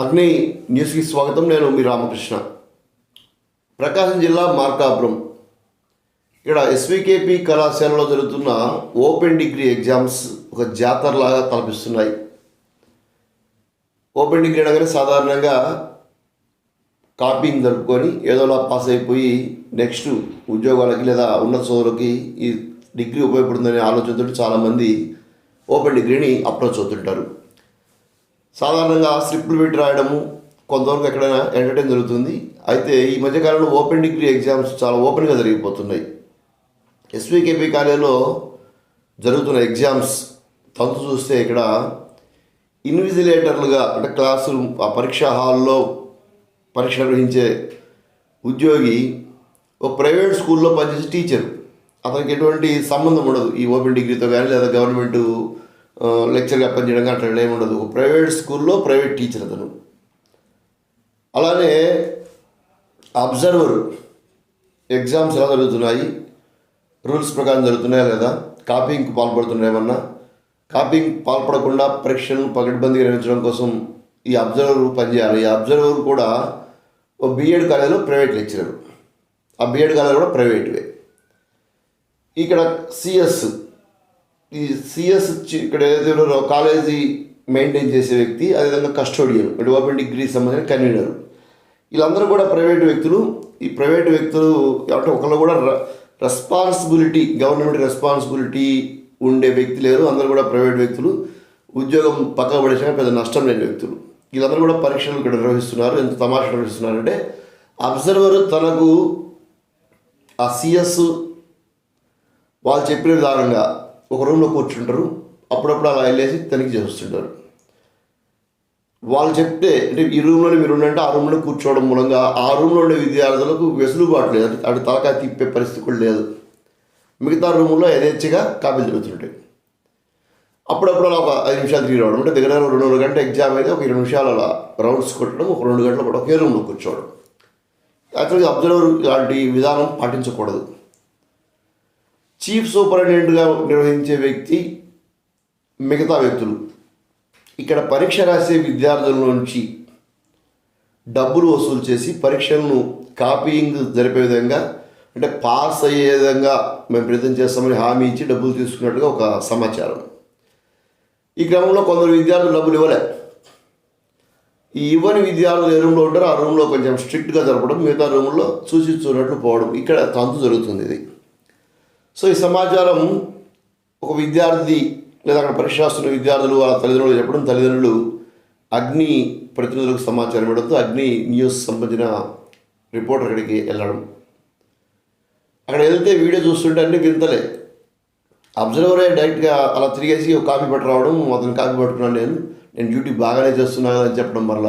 అగ్ని న్యూస్కి స్వాగతం. నేను మీ రామకృష్ణ. ప్రకాశం జిల్లా మార్కాపురం. ఇక్కడ ఎస్వికేపి కళాశాలలో జరుగుతున్న ఓపెన్ డిగ్రీ ఎగ్జామ్స్ ఒక జాతరలాగా తలపిస్తున్నాయి. ఓపెన్ డిగ్రీ అనగానే సాధారణంగా కాపీని జరుపుకొని ఏదోలా పాస్ అయిపోయి నెక్స్ట్ ఉద్యోగాలకి లేదా ఉన్నత చదువులకి ఈ డిగ్రీ ఉపయోగపడుతుందనే ఆలోచనతో చాలామంది ఓపెన్ డిగ్రీని అప్రోచ్ అవుతుంటారు. సాధారణంగా స్లిప్లు పెట్టి రాయడము కొంతవరకు ఎక్కడైనా ఎంటర్టైన్ జరుగుతుంది. అయితే ఈ మధ్యకాలంలో ఓపెన్ డిగ్రీ ఎగ్జామ్స్ చాలా ఓపెన్గా జరిగిపోతున్నాయి. ఎస్వికేపీ కాలేజీలో జరుగుతున్న ఎగ్జామ్స్ తంతు చూస్తే ఇక్కడ ఇన్విజిలేటర్లుగా అంటే క్లాసు ఆ పరీక్షా హాల్లో పరీక్ష నిర్వహించే ఉద్యోగి ఒక ప్రైవేట్ స్కూల్లో పనిచేసే టీచర్ అతనికి ఎటువంటి సంబంధం ఉండదు ఈ ఓపెన్ డిగ్రీతో కానీ లేదా గవర్నమెంటు లెక్చర్గా పనిచేయడం కానీ అట్లా ఏమి ఉండదు. ప్రైవేట్ స్కూల్లో ప్రైవేట్ టీచర్ అతను. అలానే అబ్జర్వర్ ఎగ్జామ్స్ ఎలా జరుగుతున్నాయి? రూల్స్ ప్రకారం జరుగుతున్నాయా లేదా? కాపీయింగ్కి పాల్పడుతున్నాయి ఏమన్నా? కాపీయింగ్ పాల్పడకుండా పరీక్షలను పగడ్బందీ నిర్వహించడం కోసం ఈ అబ్జర్వర్ పనిచేయాలి ఈ అబ్జర్వర్ కూడా ఓ బీఎడ్ కాలేజీలో ప్రైవేట్ లెక్చరర్ ఆ బీఎడ్ కాలేజ్ కూడా ప్రైవేట్వే ఇక్కడ సిఎస్ ఈ సిఎస్ ఇక్కడ ఏదైతే ఉన్నారో కాలేజీ మెయింటైన్ చేసే వ్యక్తి అదేవిధంగా కస్టోడియన్ అంటే డిగ్రీ సంబంధించిన కన్వీనర్. వీళ్ళందరూ కూడా ప్రైవేట్ వ్యక్తులు. ఈ ప్రైవేట్ వ్యక్తులు అంటే ఒకళ్ళు కూడా రెస్పాన్సిబిలిటీ గవర్నమెంట్ రెస్పాన్సిబిలిటీ ఉండే వ్యక్తి లేరు. అందరూ కూడా ప్రైవేట్ వ్యక్తులు. ఉద్యోగం పక్కన పడేసిన పెద్ద నష్టం లేని వ్యక్తులు. వీళ్ళందరూ కూడా పరీక్షలు ఇక్కడ నిర్వహిస్తున్నారు. ఎంత తమాషా నిర్వహిస్తున్నారంటే అబ్జర్వర్ తనకు ఆ సిఎస్ వాళ్ళు చెప్పిన విధానంగా ఒక రూమ్లో కూర్చుంటారు. అప్పుడప్పుడు అలా వెళ్ళేసి తనిఖీ చేస్తుంటారు. వాళ్ళు చెప్తే అంటే ఈ రూమ్లోనే మీరు ఉండంటే ఆ రూమ్లో కూర్చోవడం మూలంగా ఆ రూమ్లో ఉండే విద్యార్థులకు వెసులుబాటు లేదు. అంటే అటు తలకాయ తిప్పే పరిస్థితి కూడా లేదు. మిగతా రూముల్లో యథేచ్ఛగా కాపీలు జరుగుతుంటాయి అప్పుడప్పుడు అలా ఒక ఐదు నిమిషాలు తిరిగి రావడం. అంటే దగ్గర రెండు రెండు గంటల ఎగ్జామ్ అయితే ఒక ఇరవై నిమిషాలు అలా రౌండ్స్ కొట్టడం ఒక రెండు గంటల కూడా ఒకే రూమ్లో కూర్చోవడం. యాక్చువల్గా అబ్జర్వర్ లాంటి విధానం పాటించకూడదు. చీఫ్ సూపరింటెండెంట్గా నిర్వహించే వ్యక్తి మిగతా వ్యక్తులు. ఇక్కడ పరీక్ష రాసే విద్యార్థుల నుంచి డబ్బులు వసూలు చేసి పరీక్షలను కాపీయింగ్ జరిపే విధంగా అంటే పాస్ అయ్యే విధంగా మేము ప్రయత్నం చేస్తామని హామీ ఇచ్చి డబ్బులు తీసుకున్నట్టుగా ఒక సమాచారం. ఈ క్రమంలో కొందరు విద్యార్థులు డబ్బులు ఇవ్వలే. ఈ ఇవ్వని విద్యార్థులు ఏ రూమ్లో ఉంటారో ఆ రూమ్లో కొంచెం స్ట్రిక్ట్గా జరపడం మిగతా రూమ్లో చూసి పోవడం. ఇక్కడ తంతు జరుగుతుంది ఇది. సో ఈ సమాచారం ఒక విద్యార్థి లేదా అక్కడ పరీక్షాస్తున్న విద్యార్థులు వాళ్ళ తల్లిదండ్రులు చెప్పడం తల్లిదండ్రులు అగ్ని ప్రతినిధులకు సమాచారం ఇవ్వడంతో అగ్ని న్యూస్ సంబంధించిన రిపోర్టర్ అక్కడికి వెళ్ళడం. అక్కడ వెళ్తే వీడియో చూస్తుంటే అన్ని వింతలే. అబ్జర్వరే డైరెక్ట్గా అలా తిరిగేసి ఒక కాపీ పట్టు రావడం అతను కాపీ పట్టుకున్నాను నేను నేను డ్యూటీ బాగానే చేస్తున్నాను అని చెప్పడం వల్ల.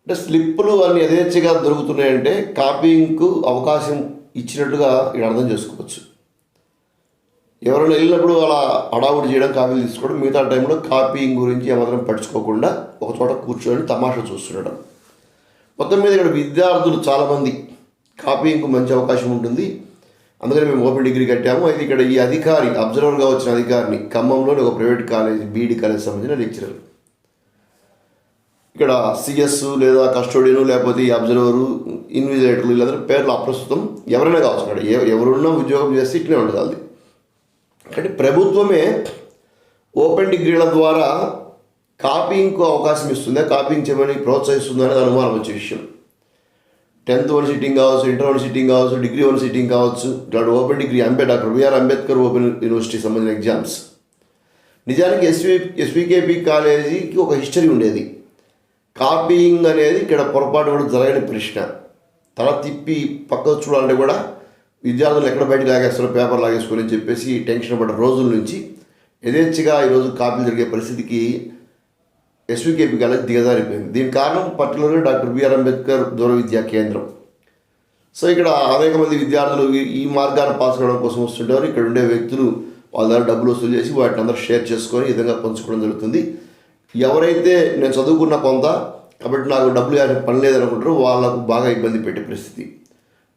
అంటే స్లిప్పులు అన్ని యథేచ్ఛగా దొరుకుతున్నాయంటే కాపీయింగ్కు అవకాశం ఇచ్చినట్టుగా ఇక్కడ అర్థం చేసుకోవచ్చు. ఎవరైనా వెళ్ళినప్పుడు అలా అడావుడి చేయడం కాపీలు తీసుకోవడం మిగతా టైంలో కాపీయింగ్ గురించి ఏమాత్రం పట్టించుకోకుండా ఒక చోట కూర్చొని తమాషా చూస్తుండడం. మొత్తం మీద ఇక్కడ విద్యార్థులు చాలామంది కాపీయింగ్కు మంచి అవకాశం ఉంటుంది. అందుకని మేము ఓపెన్ డిగ్రీ కట్టాము. అయితే ఇక్కడ ఈ అధికారి అబ్జర్వర్గా వచ్చిన అధికారిని ఖమ్మంలోని ఒక ప్రైవేట్ కాలేజ్ బీఈడి కాలేజ్ సంబంధించిన లెక్చరర్. ఇక్కడ సిఎస్ లేదా కస్టోడియన్ లేకపోతే అబ్జర్వరు ఇన్విజిలేటర్లు వీళ్ళందరూ పేర్లు అప్రస్తుతం ఎవరైనా కావచ్చు. అక్కడ ఎవరున్నా ఉద్యోగం చేస్తే ఇట్లే ఉంటుంది అది కాబట్టి ప్రభుత్వమే ఓపెన్ డిగ్రీల ద్వారా కాపీయింగ్కు అవకాశం ఇస్తుందా. కాపీయింగ్ చేయమని ప్రోత్సహిస్తుందా అనేది అనుమానం వచ్చే విషయం. టెన్త్ వన్ సిట్టింగ్ కావచ్చు ఇంటర్ వన్ సిట్టింగ్ కావచ్చు డిగ్రీ వన్ సిట్టింగ్ కావచ్చు ఇట్లాంటి open degree Ambe doctor BR Ambedkar open university సంబంధించిన ఎగ్జామ్స్. నిజానికి ఎస్వి ఎస్వికేపీ కాలేజీకి ఒక హిస్టరీ ఉండేది. కాపీయింగ్ అనేది ఇక్కడ పొరపాటు కూడా జరగని ప్రశ్న. తల తిప్పి పక్కకు చూడాలంటే కూడా విద్యార్థులు ఎక్కడ బయటకు లాగేస్తారో పేపర్ లాగేసుకొని చెప్పేసి టెన్షన్ పడ్డ రోజుల నుంచి యథేచ్ఛగా ఈరోజు కాపీలు జరిగే పరిస్థితికి ఎస్వికేపీ కాలేజ్ దిగజారిపోయింది. దీనికి కారణం పర్టికులర్గా డాక్టర్ బిఆర్ అంబేద్కర్ దూర విద్యా కేంద్రం. సో ఇక్కడ అనేక మంది విద్యార్థులు ఈ- ఈ మార్గాన్ని పాస్ కావడం కోసం వస్తుంటారు. ఇక్కడ ఉండే వ్యక్తులు వాళ్ళ దగ్గర డబ్బులు వసూలు చేసి వాటిని అందరూ షేర్ చేసుకొని ఈ విధంగా పంచుకోవడం జరుగుతుంది. ఎవరైతే నేను చదువుకున్న కొంత కాబట్టి నాకు డబ్బులు కానీ పని లేదనుకుంటారో వాళ్ళకు బాగా ఇబ్బంది పెట్టే పరిస్థితి.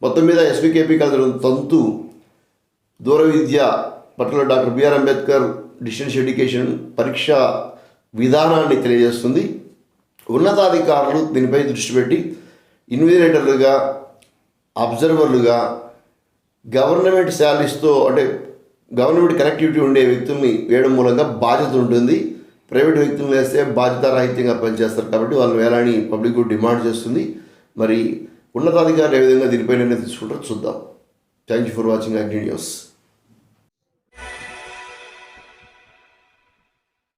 మొత్తం మీద ఎస్వికేపీ కాలేజ్ తంతు దూర విద్య పట్ల doctor BR Ambedkar distance education పరీక్ష విధానాన్ని తెలియజేస్తుంది. ఉన్నతాధికారులు దీనిపై దృష్టి పెట్టి ఇన్విజిలేటర్లుగా అబ్జర్వర్లుగా గవర్నమెంట్ శాలరీస్తో అంటే గవర్నమెంట్ కనెక్టివిటీ ఉండే వ్యక్తుల్ని వేయడం మూలంగా బాధ్యత ఉంటుంది. ప్రైవేట్ వ్యక్తులను వేస్తే బాధ్యతారాహిత్యంగా పనిచేస్తారు కాబట్టి వాళ్ళు వేలాని పబ్లిక్ డిమాండ్ చేస్తుంది. మరి ఉన్నతాధికారులు ఏ విధంగా దీనిపై తీసుకుంటారో చూద్దాం. Thank you for watching Agni news.